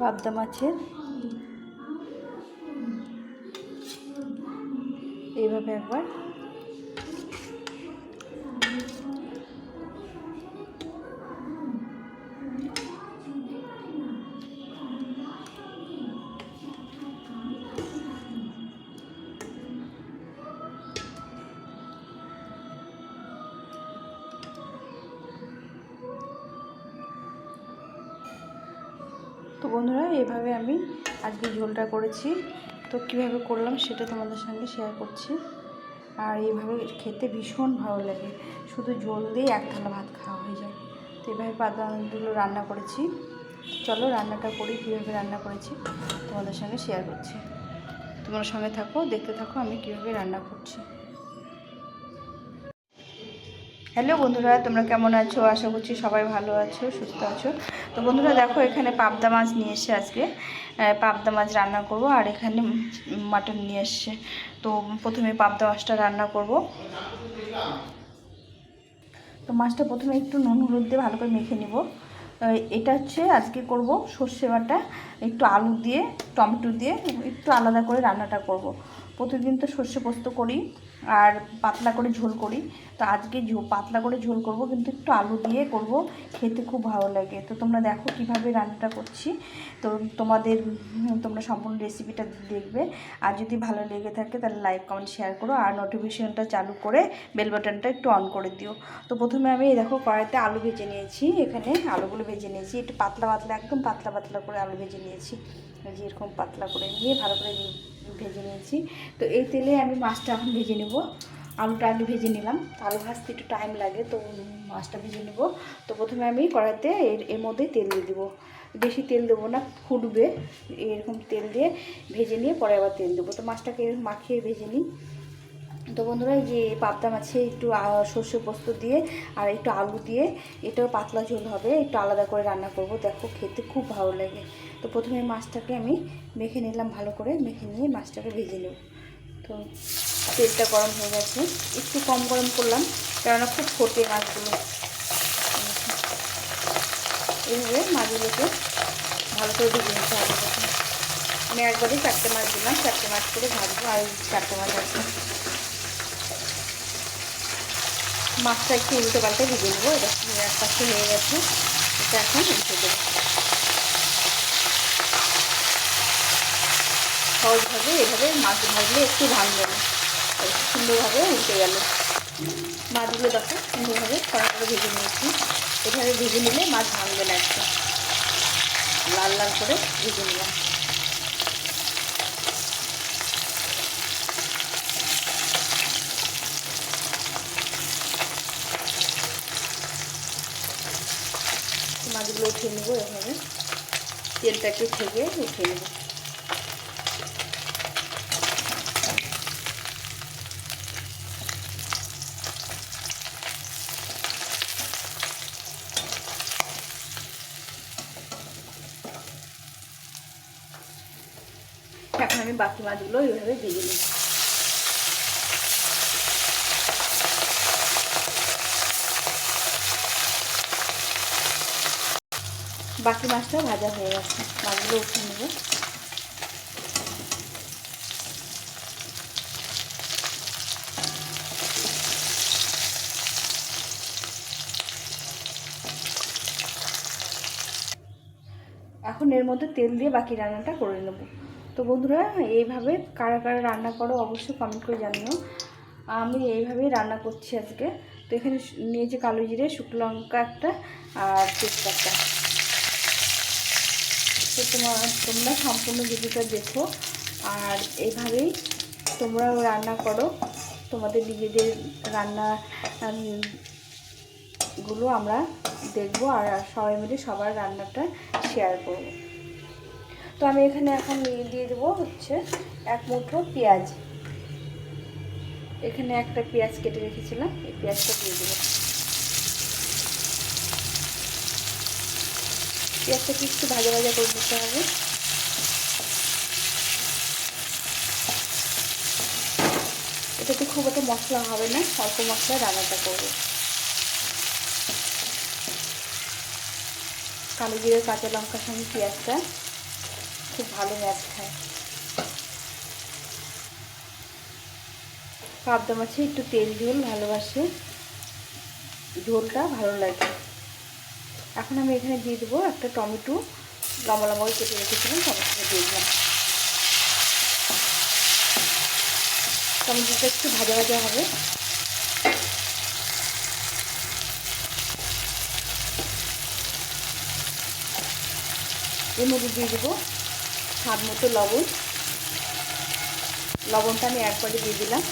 পাবদা মাছের। এইভাবে একবার বন্ধুরা এইভাবে আমি আজকে ঝোলটা করেছি। তো কীভাবে করলাম সেটা তোমাদের সঙ্গে শেয়ার করছি। আর এইভাবে খেতে ভীষণ ভালো লাগে। শুধু ঝোল দিয়ে এক থালা ভাত খাওয়া হয়ে যায়। তো এইভাবে পাতাগুলো রান্না করেছি। চলো রান্নাটা করি, কীভাবে রান্না করেছি তোমাদের সঙ্গে শেয়ার করছি। তোমার সঙ্গে থাকো, দেখতে থাকো আমি কীভাবে রান্না করছি। হ্যালো বন্ধুরা, তোমরা কেমন আছো? আশা করছি সবাই ভালো আছো, সুস্থ আছো। তো বন্ধুরা, দেখো, এখানে পাবদা মাছ নিয়ে এসে আজকে পাবদা মাছ রান্না করব, আর এখানে মাটন নিয়ে এসছে। তো প্রথমে পাবদা মাছটা রান্না করব। তো মাছটা প্রথমে একটু নুন, হলুদ দিয়ে ভালো করে মেখে নিব। এটা হচ্ছে আজকে করব সর্ষে বাটা, একটু আলু দিয়ে, টমেটো দিয়ে, একটু আলাদা করে রান্নাটা করব। প্রতিদিন তো সর্ষে পোস্ত করি আর পাতলা করে ঝোল করি। তো আজকে ঝো পাতলা করে ঝোল করব, কিন্তু একটু আলু দিয়ে করব, খেতে খুব ভালো লাগে। তো তোমরা দেখো কীভাবে রান্নাটা করছি। তো তোমাদের তোমরা সম্পূর্ণ রেসিপিটা দেখবে। আর যদি ভালো লেগে থাকে তাহলে লাইক কমেন্ট শেয়ার করো। আর নোটিফিকেশনটা চালু করে বেল বাটনটা একটু অন করে দিও। তো প্রথমে আমি দেখো কড়াইতে আলু ভেজে নিয়েছি। এখানে আলুগুলো ভেজে নিয়েছি। একটু পাতলা পাতলা, একদম পাতলা পাতলা করে আলু ভেজে নিয়েছি। এই যে এরকম পাতলা করে নিয়ে ভালো করে ভেজে নিয়েছি। তো এই তেলে আমি মাছটা এখন ভেজে নেব। আলুটা আগে ভেজে নিলাম। আলু ভাজতে একটু টাইম লাগে, তো মাছটা ভেজে নেব। তো প্রথমে আমি কড়াইতে এর এর মধ্যে তেল দিয়ে দেবো। বেশি তেল দেবো না, ফুটবে। এরকম তেল দিয়ে ভেজে নিয়ে পরে আবার তেল দেবো। তো মাছটাকে মাখিয়ে ভেজে নিই। তো বন্ধুরা, এই যে পাবদা মাছে একটু সর্ষে পোস্ত দিয়ে আর একটু আলু দিয়ে এটাও পাতলা ঝোল হবে। একটু আলাদা করে রান্না করব। দেখো খেতে খুব ভালো লাগে। তো প্রথমে মাছটাকে আমি মেখে নিলাম ভালো করে, মেখে নিয়ে মাছটাকে ভেজে নেব। তো তেলটা গরম হয়ে গেছে। একটু কম গরম করলাম, কেননা খুব ফোটে মাছগুলো। এইভাবে মাছগুলোকে ভালো করে ভেজে নিতে হবে আমি একবারে চারটে মাছ দিলাম, চারটে মাছ করে ভাজবো, আর চারটে মাছ আছে। মাছটা একটু উল্টে পাল্টে ভেজে নেব, এটা এক পাশে হয়ে গেছে। এটা এখন উল্টে দেবো। সহজভাবে এভাবে মাছ ভাজলে একটু ভাঙবে না। সুন্দরভাবে উঠে গেল। মাছগুলো দেখো, সুন্দরভাবে কড়া করে ভেজে নিয়েছি। এভাবে ভেজে নিলে মাছ ভাঙবে না একটু লাল লাল করে ভেজে নিলাম। মাছগুলো উঠিয়ে নেব এভাবে। তেলটাকে থেকে উঠিয়ে নেব এখন আমি বাকি মাছগুলো এইভাবে দিয়ে নিই। বাকি মাছটা ভাজা হয়ে গেছে। মাছগুলো উঠিয়ে নেব। এখন এর মধ্যে তেল দিয়ে বাকি রান্নাটা করে নেব। তো বন্ধুরা, এইভাবে কারা কারা রান্না করো অবশ্যই কমেন্ট করে জানিও। আমি এইভাবেই রান্না করছি আজকে। তো এখানে নিয়েছি কালো জিরে, শুকনো লঙ্কা একটা আর তেজপাতা। তো তোমার তোমরা সম্পূর্ণ ভিডিওটা দেখো। আর এইভাবেই তোমরাও রান্না করো। তোমাদের নিজেদের রান্না গুলো আমরা দেখব। আর সবাই মিলে সবার রান্নাটা শেয়ার করব। তো আমি এখানে এখন দিয়ে দেবো হচ্ছে এক মুঠো পেঁয়াজ। এখানে একটা পেঁয়াজ কেটে রেখেছিলাম, এই পেঁয়াজটা দিয়ে দেবো। পেঁয়াজটাকে একটু ভাজা ভাজা করে দিতে হবে। এটাতে খুব একটা মশলা হবে না, অল্প মশলা রান্নাটা করব। কালো জিরে, কাঁচা লঙ্কার সঙ্গে পেঁয়াজটা খুব ভালো ম্যাচ খায় পাবদা মাছে একটু তেল ঝোল ভালোবাসে। ঝোলটা ভালো লাগে। এখন আমি এখানে দিয়ে দেবো একটা টমেটো। লম্বা লম্বা কেটে রেখেছিলাম, টমেটোটা দিয়ে দিলাম। টমেটোটা একটু ভাজা ভাজা হবে। এর মধ্যে দিয়ে দেবো স্বাদ মতো লবণ। লবণটা আমি একবারে দিয়ে দিলাম।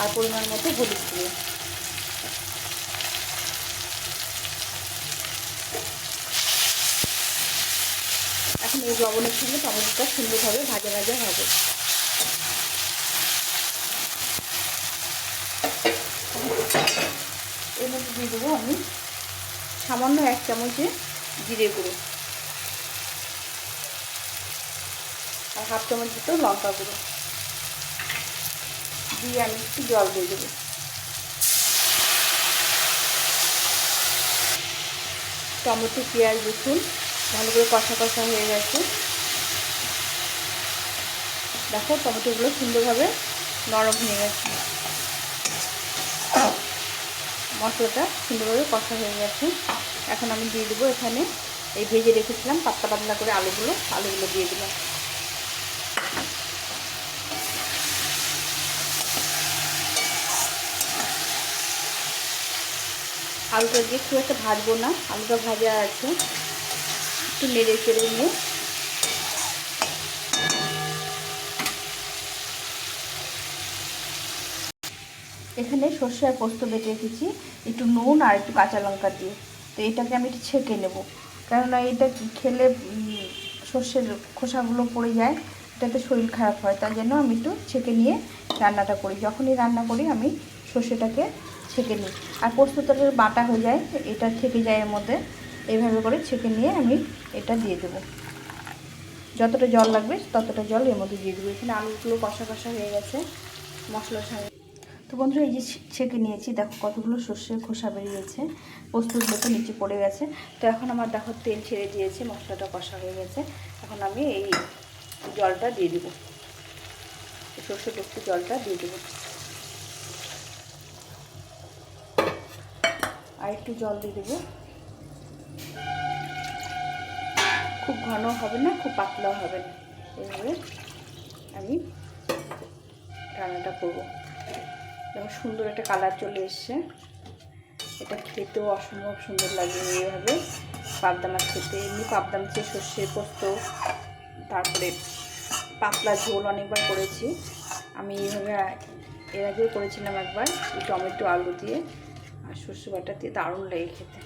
আর পরিমাণ মতো হলুদ দিয়ে এখন এই লবণের সঙ্গে টমেটোটা সুন্দরভাবে ভাজা ভাজা হবে। এর মধ্যে দিয়ে দেবো আমি সামান্য এক চামচে জিরে গুঁড়ো। হাফ চামচ মতো লঙ্কা গুঁড়ো। দিয়ে আমি একটু জল দিয়ে দেবো। টমেটো, পেঁয়াজ, রসুন ভালো করে কষা কষা হয়ে গেছে। দেখো টমেটোগুলো সুন্দরভাবে নরম হয়ে গেছে। মশলাটা সুন্দরভাবে কষা হয়ে গেছে। এখন আমি দিয়ে দেবো এখানে এই ভেজে রেখেছিলাম পাতলা পাতলা করে আলুগুলো। আলুগুলো দিয়ে দিলাম। আলুটা দিয়ে খুব একটা ভাজবো না, আলুটা ভাজা আছে। একটু নেড়ে চেড়ে নিয়ে। এখানে সর্ষে আর পোস্ত বেটে রেখেছি, একটু নুন আর একটু কাঁচা লঙ্কা দিয়ে। তো এটাকে আমি একটু ছেঁকে নেব। কেননা এটা খেলে সর্ষের খোসাগুলো পড়ে যায়, এটাতে শরীর খারাপ হয়। তার জন্য আমি একটু ছেঁকে নিয়ে রান্নাটা করি। যখনই রান্না করি, আমি সর্ষেটাকে ছেঁকে নিই। আর পোস্তটার বাটা হয়ে যায়, এটা থেকে যায় এর মধ্যে। এইভাবে করে ছেঁকে নিয়ে আমি এটা দিয়ে দেবো। যতটা জল লাগবে ততটা জল এর মধ্যে দিয়ে দেবো। এখানে আলুগুলো কষা কষা হয়ে গেছে মশলার সঙ্গে তো বন্ধুরা, এই যে ছেঁকে নিয়েছি, দেখো কতগুলো সর্ষের খোসা বেরিয়েছে। পোস্তগুলো তো নিচে পড়ে গেছে। তো এখন আমার, দেখো, তেল ছেড়ে দিয়েছে, মশলাটা কষা হয়ে গেছে। এখন আমি এই জলটা দিয়ে দেবো। সর্ষে পোস্ত জলটা দিয়ে দেবো। আর একটু জল দিয়ে দেবো। খুব ঘন হবে না, খুব পাতলাও হবে না। এইভাবে আমি রান্নাটা করব। দেখো সুন্দর একটা কালার চলে এসছে। এটা খেতেও অসম্ভব সুন্দর লাগে এইভাবে। পাবদা মাছ খেতে, এমনি পাবদা মাছের সর্ষে পোস্ত, তারপরে পাতলা ঝোল অনেকবার করেছি। আমি এইভাবে এর আগেও করেছিলাম একবার টমেটো, আলু দিয়ে। আর সর্ষে বাটা দিয়ে দারুণ লাগে খেতে।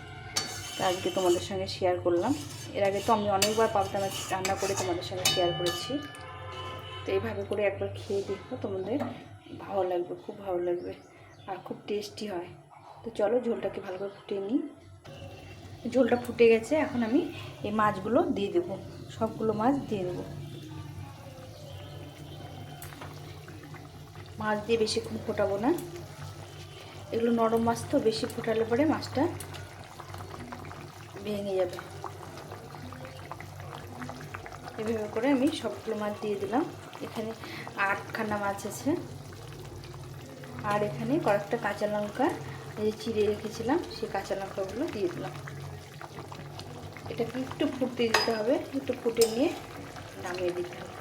তা আজকে তোমাদের সঙ্গে শেয়ার করলাম। এর আগে তো আমি অনেকবার পাবদা মাছ রান্না করে তোমাদের সঙ্গে শেয়ার করেছি। তো এইভাবে করে একবার খেয়ে দেখব তোমাদের ভালো লাগবে, খুব ভালো লাগবে আর খুব টেস্টি হয়। তো চলো ঝোলটাকে ভালো করে ফুটিয়ে নিই। ঝোলটা ফুটে গেছে, এখন আমি এই মাছগুলো দিয়ে দেবো। সবগুলো মাছ দিয়ে দেবো। মাছ দিয়ে বেশিক্ষণ ফোটাবো না। এগুলো নরম মাছ তো, বেশি ফোটালে পরে মাছটা ভেঙে যাবে। এভাবে করে আমি সবগুলো মাছ দিয়ে দিলাম। এখানে আটখানা মাছ আছে। আর এখানে কয়েকটা কাঁচা লঙ্কা যে চিড়ে রেখেছিলাম, সেই কাঁচা লঙ্কাগুলো দিয়ে দিলাম। এটাকে একটু ফুটতে দিতে হবে, একটু ফুটে নিয়ে নামিয়ে দিতে হবে।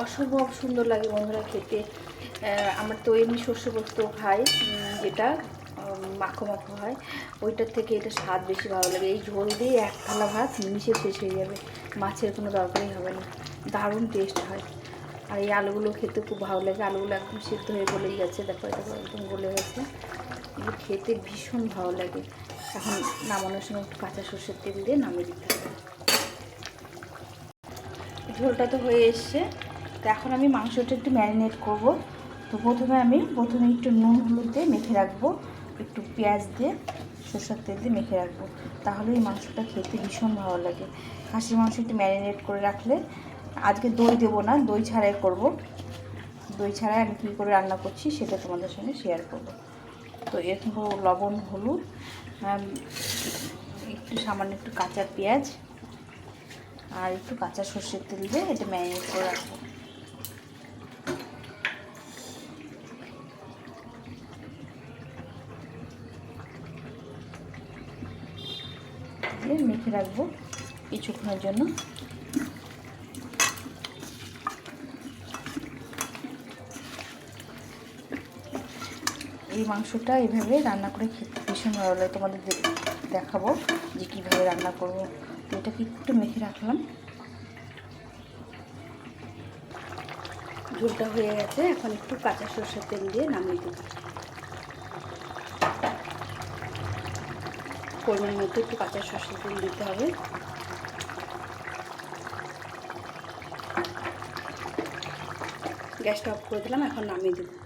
অসম্ভব সুন্দর লাগে বন্ধুরা খেতে। আমরা তো এমনি শস্য পোস্ত খাই যেটা মাখো মাখো হয়। ওইটার থেকে এটা স্বাদ বেশি ভালো লাগে। এই ঝোল দিয়ে এক থালা ভাত মিশে শেষ হয়ে যাবে। মাছের কোনো দরকারই হবে না। দারুণ টেস্ট হয়। আর এই আলুগুলো খেতে খুব ভালো লাগে। আলুগুলো একদম সিদ্ধ হয়ে গলেই গেছে। দেখো, এটা একদম গলে গেছে। এগুলো খেতে ভীষণ ভালো লাগে। এখন নামানোর সময় একটু কাঁচা সর্ষের তেল দিয়ে নামিয়ে দিতে হবে। ঝোলটা তো হয়ে এসছে। তো এখন আমি মাংসটা একটু ম্যারিনেট করব। তো প্রথমে আমি, প্রথমে একটু নুন হলুদ দিয়ে মেখে রাখব। একটু পেঁয়াজ দিয়ে সরষের তেল দিয়ে মেখে রাখব। তাহলে এই মাংসটা খেতে ভীষণ ভালো লাগে। খাসির মাংস একটু ম্যারিনেট করে রাখলে, আজকে দই দেবো না, দই ছাড়াই করব। দই ছাড়াই আমি কী করে রান্না করছি সেটা তোমাদের সঙ্গে শেয়ার করব। তো এরকম লবণ, হলুদ একটু সামান্য একটু কাঁচা পেঁয়াজ আর একটু কাঁচা সর্ষের তেল দিয়ে এটা ম্যারিনেট করে রাখব। মেখে রাখব কিছুক্ষণের জন্য। এই মাংসটা এইভাবে রান্না করে খেতে ভীষণ ভালো লাগে। তোমাদের দেখাবো যে কীভাবে রান্না করব। এটাকে একটু মেখে রাখলাম। ঝোলটা হয়ে গেছে। এখন একটু কাঁচা সর্ষের তেল দিয়ে নামিয়ে দেব। পরিমাণ মধ্যে একটু কাঁচা সর্ষের তেল দিতে হবে। গ্যাসটা অফ করে দিলাম, এখন নামিয়ে দেবো।